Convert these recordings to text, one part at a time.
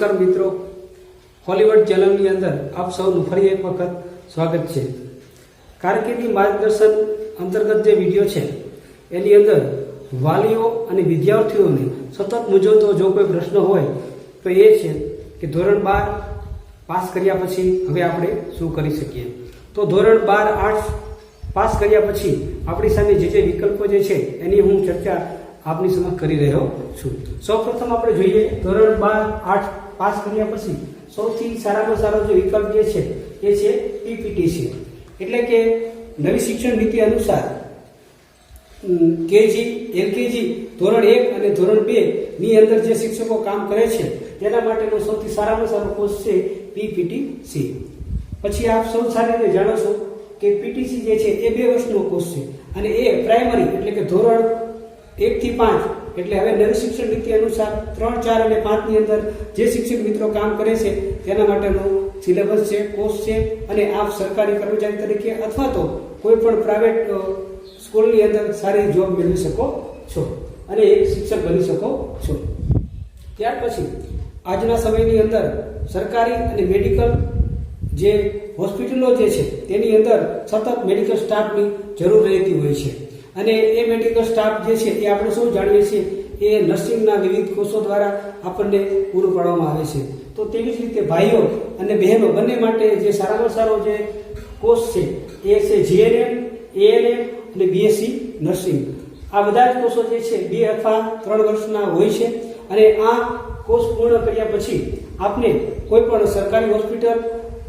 નમસ્કાર મિત્રો. હોલીવુડ ચેનલની અંદર આપ સૌનું ફરી એક વખત સ્વાગત છે. કારકિર્દી માર્ગદર્શન અંતર્ગત જે વીડિયો છે, એની અંદર વાલીઓ અને વિદ્યાર્થીઓને સતત મૂંઝવતો જો કોઈ પ્રશ્ન હોય, તો એ છે કે ધોરણ બાર પાસ કર્યા પછી હવે આપણે શું કરી શકીએ? તો ધોરણ બાર આર્ટ્સ પાસ કર્યા પછી આપણી સામે જે જે વિકલ્પો જે છે, એની હું ચર્ચા આપની સમક્ષ કરી રહ્યો છું. સૌપ્રથમ આપણે જોઈએ ધોરણ બાર આર્ટ્સ પાસ કર્યા પછી સૌથી સારામાં સારો જે વિકલ્પ જે છે એ છે પીપીટીસી. એટલે કે નવી શિક્ષણ નીતિ અનુસાર કેજી, એલકેજી, ધોરણ એક અને ધોરણ બે ની અંદર જે શિક્ષકો કામ કરે છે, તેના માટેનો સૌથી સારામાં સારો કોર્સ છે પીપીટીસી. પછી આપ સૌ સારી રીતે જાણો છો કે પીટીસી જે છે એ બે વર્ષનો કોર્સ છે અને એ પ્રાઇમરી એટલે કે ધોરણ એક થી પાંચ એટલે હવે નવી શિક્ષણ નીતિ અનુસાર ત્રણ, ચાર અને પાંચની અંદર જે શિક્ષક મિત્રો કામ કરે છે, તેના માટેનો સિલેબસ છે, કોર્સ છે અને આપ સરકારી કર્મચારી તરીકે અથવા તો કોઈ પણ પ્રાઇવેટ સ્કૂલની અંદર સારી જોબ મેળવી શકો છો અને એક શિક્ષક બની શકો છો. ત્યાર પછી આજના સમયની અંદર સરકારી અને મેડિકલ જે હોસ્પિટલો જે છે, તેની અંદર સતત મેડિકલ સ્ટાફની જરૂર રહેતી હોય છે. અને એ મેડિકલ સ્ટાફ જે છે, એ આપણે શું જાણીએ છીએ? એ નર્સિંગના વિવિધ કોર્સો દ્વારા આપણને પૂરું પાડવામાં આવે છે. તો તેવી જ રીતે ભાઈઓ અને બહેનો, બંને માટે જે સારામાં સારો જે કોર્સ છે, એ છે જીએનએમ એએનએમ અને બીએસસી નર્સિંગ આ બધા જ કોર્સો જે છે, બે અથવા ત્રણ વર્ષના હોય છે અને આ કોર્સ પૂર્ણ કર્યા પછી આપને કોઈ પણ સરકારી હોસ્પિટલ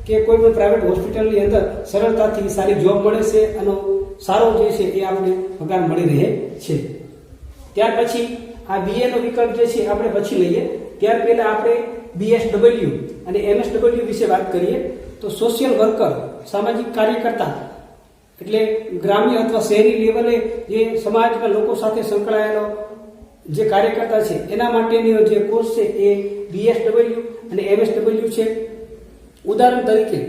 કે કોઈ પણ પ્રાઇવેટ હોસ્પિટલની અંદર સરળતાથી સારી જોબ મળે છે અને સારો જે છે એ આપણે પગાર મળી રહે છે. ત્યાર પછી આ બીએ નો વિકલ્પ જે છે આપણે પછી લઈએ. ત્યાર પહેલા આપણે બીએસડબલ્યુ અને એમએસડબલ્યુ વિશે વાત કરીએ. તો સોશિયલ વર્કર સામાજિક કાર્યકર્તા, એટલે ગ્રામ્ય અથવા શહેરી લેવલે જે સમાજના લોકો સાથે સંકળાયેલો જે કાર્યકર્તા છે, એના માટેનો જે કોર્સ છે એ બીએસડબલ્યુ અને એમએસડબલ્યુ છે. ઉદાહરણ તરીકે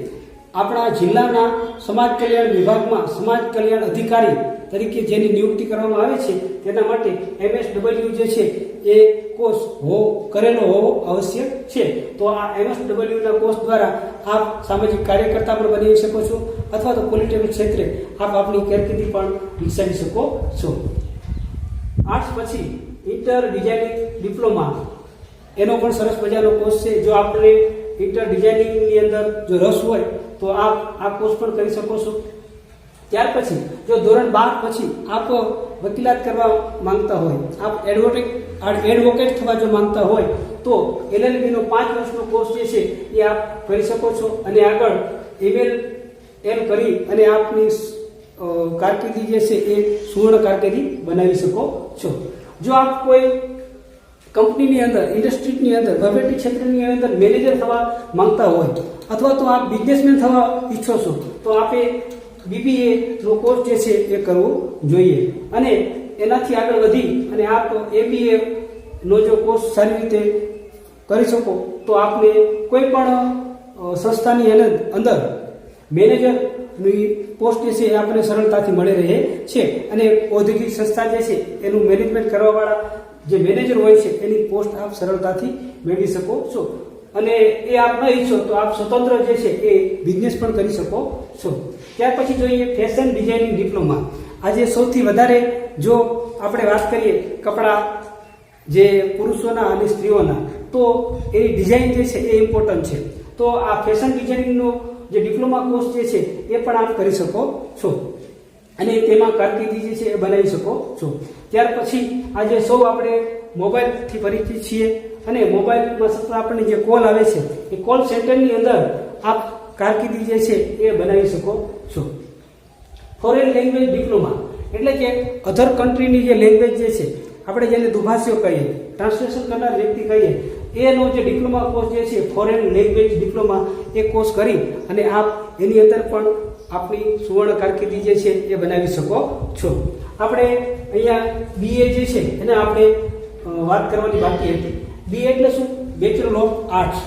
આપણા જિલ્લાના સમાજ કલ્યાણ વિભાગમાં સમાજ કલ્યાણ અધિકારી તરીકે જેની નિયુક્તિ કરવામાં આવે છે, તેના માટે એમએસડબલ્યુ જે છે, એ કોર્સ હો, કરેલો હોવો આવશ્યક છે. તો આ એમએસડબલ્યુના કોર્સ દ્વારા આપ સામાજિક કાર્યકર્તા પણ બની શકો છો, અથવા તો પોલિટેકનિક ક્ષેત્રે આપ આપની કારકિર્દી પણ વિકસાવી શકો છો. આર્ટ્સ પછી ઇન્ટર ડિઝાઇનિંગ ડિપ્લોમા, એનો પણ સરસ મજાનો કોર્સ છે. જો આપણે ઇન્ટર ડિઝાઇનિંગની અંદર જો રસ હોય તો આપ આ કોર્સ પણ કરી શકો છો. ત્યાર પછી, જો ધોરણ બાર પછી આપ વકીલાત કરવા માંગતા હોય, આપ એડવોકેટ એડવોકેટ થવા જો માંગતા હોય, તો એલએલબીનો પાંચ વર્ષનો કોર્સ જે છે, એ આપ કરી શકો છો. અને આગળ એમએલ એમ કરી અને આપની કારકિર્દી જે છે, એ સુવર્ણ કારકિર્દી બનાવી શકો છો. જો આપ કોઈ કંપનીની અંદર ઇન્ડસ્ટ્રીની અંદર, વહીવટી ક્ષેત્રની અંદર મેનેજર થવા માંગતા હોય અથવા તો આપ બિઝનેસમેન થવા ઈચ્છો છો, તો આપે બીબીએ નો કોર્સ જે છે એ કરવો જોઈએ. અને એનાથી આગળ વધી અને આપ એબીએ નો જો કોર્સ સારી રીતે કરી શકો, તો આપને કોઈ પણ સંસ્થાની અંદર મેનેજરની પોસ્ટ જે છે એ આપણને સરળતાથી મળી રહે છે. અને ઔદ્યોગિક સંસ્થા જે છે એનું મેનેજમેન્ટ કરવાવાળા જે મેનેજર હોય છે, એની પોસ્ટ આપ સરળતાથી મેળવી શકો છો. અને એ આપ ન ઈચ્છો તો આપ સ્વતંત્ર જે છે એ બિઝનેસ પણ કરી શકો છો. ત્યાર પછી જોઈએ ફેશન ડિઝાઇનિંગ ડિપ્લોમા આજે સૌથી વધારે જો આપણે વાત કરીએ કપડાં જે પુરુષોના અને સ્ત્રીઓના, તો એની ડિઝાઇન જે છે એ ઇમ્પોર્ટન્ટ છે. તો આ ફેશન ડિઝાઇનિંગનો જે ડિપ્લોમા કોર્સ જે છે એ પણ આપ કરી શકો છો. અને તેમાં કારકિર્દી જે છે એ બનાવી શકો છો. ત્યાર પછી આજે સૌ આપણે મોબાઈલથી પરિચિત છીએ અને મોબાઈલમાં સતત આપણને જે કોલ આવે છે, એ કોલ સેન્ટરની અંદર આપ કારકિર્દી જે છે એ બનાવી શકો છો. ફોરેન લેંગ્વેજ ડિપ્લોમા એટલે કે અધર કન્ટ્રીની જે લેંગ્વેજ જે છે, આપણે જેને દુભાષીઓ કહીએ ટ્રાન્સલેશન કરનાર વ્યક્તિ કહીએ, એનો જે ડિપ્લોમા કોર્સ જે છે ફોરેન લેંગ્વેજ ડિપ્લોમા એ કોર્સ કરી અને આપ એની અંદર પણ આપણી સુવર્ણ કારકિર્દી જે છે એ બનાવી શકો છો. આપણે અહીંયા બીએ જે છે, એને આપણે વાત કરવાની બાકી હતી. બી એટલે શું? બેચલર ઓફ આર્ટ્સ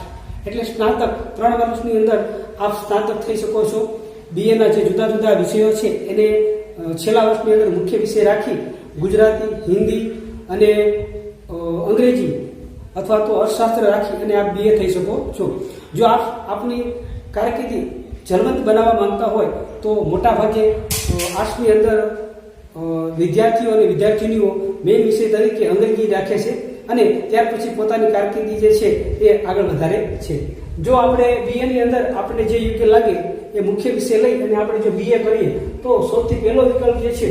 એટલે સ્નાતક, ત્રણ વર્ષની અંદર આપ સ્નાતક થઈ શકો છો. બીએના જે જુદા જુદા વિષયો છે, એને છેલ્લા વર્ષની અંદર મુખ્ય વિષય રાખી ગુજરાતી, હિન્દી અને અંગ્રેજી અથવા તો અર્થશાસ્ત્ર રાખી અને આપ બીએ થઈ શકો છો. જો આપ આપની કારકિર્દી જલવંત બનાવવા માંગતા હોય, તો મોટાભાગે આર્ટ્સની અંદર વિદ્યાર્થીઓ અને વિદ્યાર્થીનીઓ મેઇન વિષય તરીકે અંગ્રેજી રાખે છે અને ત્યાર પછી પોતાની કારકિર્દી જે છે એ આગળ વધારે છે. જો આપણે બીએની અંદર આપણે જે યોગ્ય લાગે એ મુખ્ય વિષય લઈ અને આપણે જો બીએ કરીએ, તો સૌથી પહેલો વિકલ્પ જે છે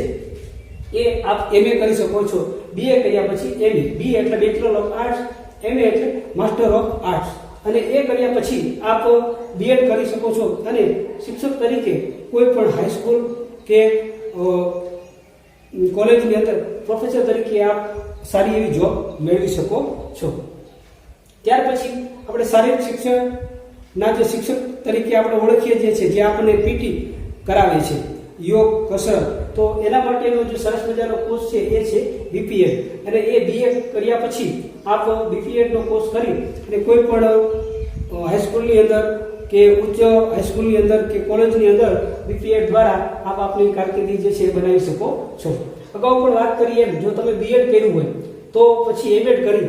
એ આપ એમએ કરી શકો છો. બીએ કર્યા પછી એમએ બી એટલે બેચલર ઓફ આર્ટ્સ એમએ એટલે માસ્ટર ઓફ આર્ટ્સ અને એ કર્યા પછી આપ બીએડ કરી શકો છો. અને શિક્ષક તરીકે કોઈ પણ હાઈસ્કૂલ કે કોલેજની અંદર પ્રોફેસર તરીકે આપ સારી એવી જોબ મેળવી શકો છો. ત્યાર પછી આપણે શારીરિક શિક્ષણના જે શિક્ષક તરીકે આપણે ઓળખીએ જે છે જે આપણને પીટી કરાવે છે, યોગ, કસરત, તો એના માટેનો જે સરસ મજાનો કોર્સ છે એ છે બીપીએડ અને એ બીએ કર્યા પછી આપ બીપીએડનો કોર્સ કરી અને કોઈ પણ હાઈસ્કૂલની અંદર કે ઉચ્ચ હાઈસ્કૂલની અંદર કે કોલેજની અંદર બીપીએડ દ્વારા આપ આપની કારકિર્દી જે છે એ બનાવી શકો છો. અગાઉ પણ વાત કરી એમ, જો તમે બીએડ કર્યું હોય, તો પછી એમએડ કરી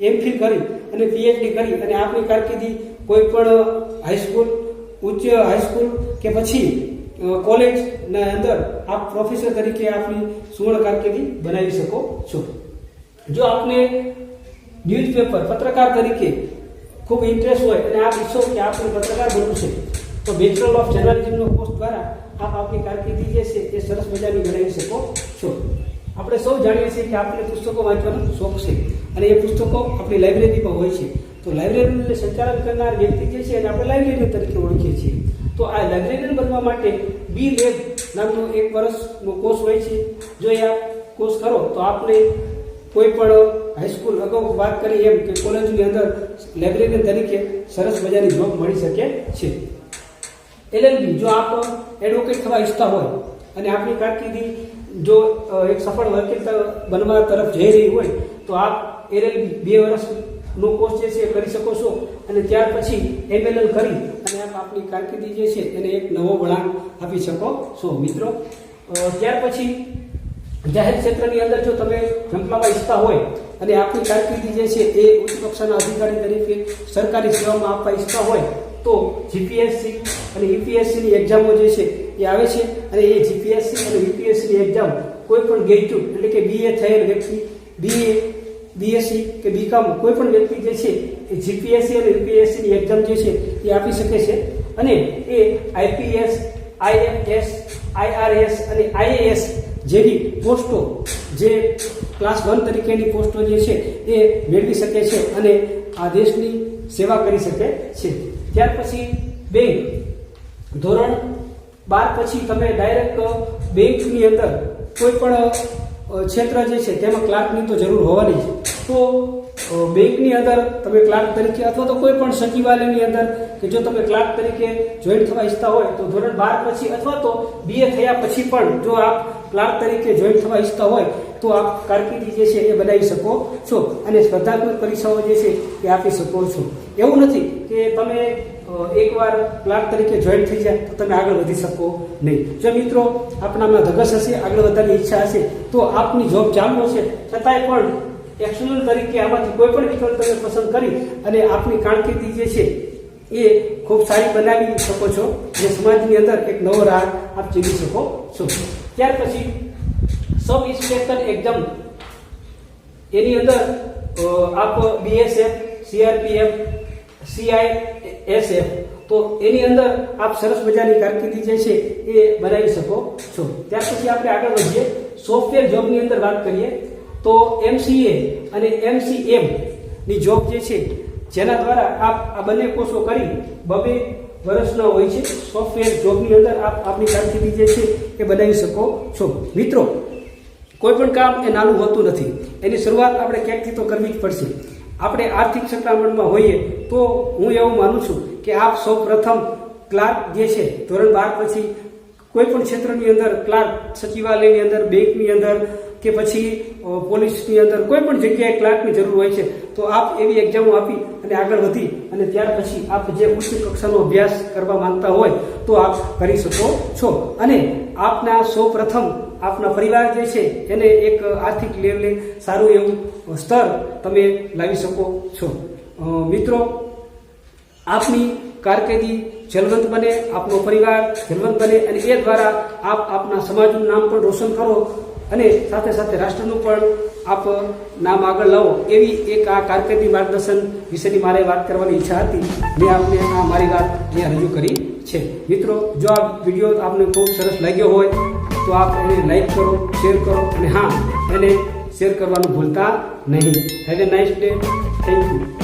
એમફિલ કરી અને પીએચડી કરી અને આપની કારકિર્દી કોઈ પણ હાઈસ્કૂલ ઉચ્ચ હાઈસ્કૂલ કે પછી કોલેજના અંદર આપ પ્રોફેસર તરીકે આપની સુવર્ણ કારકિર્દી બનાવી શકો છો. જો આપને ન્યૂઝપેપર પત્રકાર તરીકે ખૂબ ઇન્ટરેસ્ટ હોય અને આપ ઈચ્છો કે આપણે પત્રકાર બનવું છે. તો બેચલર ઓફ જર્નાલિઝમનો કોર્સ દ્વારા આપ આપની કારકિર્દી જે છે એ સરસ મજાની બનાવી શકો છો. આપણે સૌ જાણીએ છીએ કે આપણે પુસ્તકો વાંચવાનો શોખ છે અને એ પુસ્તકો આપણી લાઇબ્રેરીમાં હોય છે. તો લાઇબ્રેરીનું સંચાલન કરનાર વ્યક્તિ જે છે એને આપણે લાઇબ્રેરી તરીકે ઓળખીએ છીએ. તો આ લાઇબ્રેરિયન બનવા માટે બી લેબ નામનો એક વર્ષનો કોર્સ હોય છે. જો એ આપ કોર્સ કરો તો આપને કોઈ પણ હાઈસ્કૂલ અગાઉ વાત કરી એમ કે કોલેજની અંદર લાઇબ્રેરિયન તરીકે સરસ મજાની જોબ મળી શકે છે. એલએલબી જો આપ એડવોકેટ થવા ઈચ્છતા હોય અને આપની કારકિર્દી જો એક સફળ વકીલ બનવા તરફ જઈ રહી હોય, તો આપ એલએલબી બે વર્ષનો કોર્સ જે છે એ કરી શકો છો અને ત્યાર પછી એમએલએલ કરી અને આપ આપની કારકિર્દી જે છે એને એક નવો વળાંક આપી શકો છો મિત્રો. ત્યાર પછી જાહેર ક્ષેત્રની અંદર જો તમે ઝંપલાવા ઈચ્છતા હોય અને આપની કારકિર્દી જે છે એ ઉચ્ચ કક્ષાના અધિકારી તરીકે સરકારી સેવામાં આપવા ઈચ્છતા હોય તો જીપીએસસી અને યુપીએસસીની એક્ઝામો જે છે એ આવે છે. અને એ જીપીએસસી અને યુપીએસસીની એક્ઝામ કોઈ પણ ગ્રેજ્યુએટ એટલે કે બીએ થયેલ વ્યક્તિ બીએ બીએસસી કે બીકોમ કોઈ પણ વ્યક્તિ જે છે એ જીપીએસસી અને યુપીએસસીની એક્ઝામ જે છે એ આપી શકે છે. અને એ આઈપીએસ આઈએફએસ આઈઆરએસ અને આઈએએસ જેવી પોસ્ટો જે ક્લાસ વન તરીકેની પોસ્ટો જે છે એ મેળવી શકે છે અને આ દેશની સેવા કરી શકે છે. ત્યાર પછી બેંક ધોરણ બાર પછી તમે ડાયરેક્ટ બેંકની અંદર કોઈ પણ ક્ષેત્ર જે છે તેમાં ક્લાર્કની તો જરૂર હોવાની છે તો બેંકની અંદર તમે ક્લાર્ક તરીકે અથવા તો કોઈ પણ સચિવાલયની અંદર કે જો તમે ક્લાર્ક તરીકે જોઈન થવા ઈચ્છતા હોય તો ધોરણ બાર પછી અથવા તો બીએ થયા પછી પણ જો આપ ક્લાર્ક તરીકે જોઈન થવા ઈચ્છતા હોય તો આપ કારકિર્દી જે છે એ બનાવી શકો છો અને સ્પર્ધાત્મક પરીક્ષાઓ જે છે એ આપી શકો છો. એવું નથી કે તમે એકવાર ક્લાર્ક તરીકે જોઈન થઈ જાય તો તમે આગળ વધી શકો નહીં. જો મિત્રો આપણામાં ધગસ હશે, આગળ વધવાની ઈચ્છા હશે, તો આપની જોબ ચાલુ હશે. છતાંય પણ એક્શનલ તરીકે આમાંથી કોઈ પણ વિકલ્પ તમે પસંદ કરી અને આપની કારકિર્દી જે છે એ ખૂબ સારી બનાવી શકો છો. જે સમાજની અંદર એક નવો રાહ આપ જીવી શકો છો. ત્યાર પછી સબ ઇન્સ્પેક્ટર એક્ઝામ એની અંદર આપ બીએસએફ સીઆરપીએફ સીઆઈએસએફ તો એની અંદર આપ સરસ મજાની કારકિર્દી જે છે એ બનાવી શકો છો. ત્યાર પછી આપણે આગળ વધીએ. સોફ્ટવેર જોબની અંદર વાત કરીએ, તો એમસીએ અને એમસીએમની જોબ જે છે, જેના દ્વારા આપ આ બંને કોર્સો કરી બબે વર્ષના હોય છે સોફ્ટવેર જોબની અંદર આપ આપની કારકિર્દી જે છે એ બનાવી શકો છો. મિત્રો, કોઈ પણ કામ એ નાનું હોતું નથી. એની શરૂઆત આપણે ક્યાંકથી તો કરવી જ પડશે. આપણે આર્થિક સંક્રમણમાં હોઈએ તો હું એવું માનું છું કે આપ સૌ પ્રથમ ક્લાર્ક જે છે, ધોરણ બાર પછી કોઈ પણ ક્ષેત્રની અંદર ક્લાર્ક સચિવાલયની અંદર, બેંકની અંદર કે પછી પોલીસની અંદર કોઈ પણ જગ્યાએ ક્લાર્કની જરૂર હોય છે, તો આપ એવી એક્ઝામો આપી અને આગળ વધી અને ત્યાર પછી આપ જે ઉચ્ચ કક્ષાનો અભ્યાસ કરવા માંગતા હોય, તો આપ કરી શકો છો. અને આપના સૌ આપના પરિવાર જે છે, એને એક આર્થિક લેવલે સારું એવું સ્તર તમે લાવી શકો છો. મિત્રો, આપની કારકિર્દી જલવંત બને, આપનો પરિવાર જલવંત બને અને એ દ્વારા આપ આપના સમાજનું નામ પણ રોશન કરો અને સાથે સાથે રાષ્ટ્રનું પણ આપ નામ આગળ લાવો એવી એક આ કારકિર્દી માર્ગદર્શન વિશેની મારે વાત કરવાની ઈચ્છા હતી. મેં આપને આ મારી વાત અહીંયા રજૂ કરી છે. મિત્રો, જો આ વીડિયો આપને ખૂબ સરસ લાગ્યો હોય, તો આપ એને લાઈક કરો શેર કરો અને હા, એને શેર કરવાનું ભૂલતા નહીં. Have a nice day thank you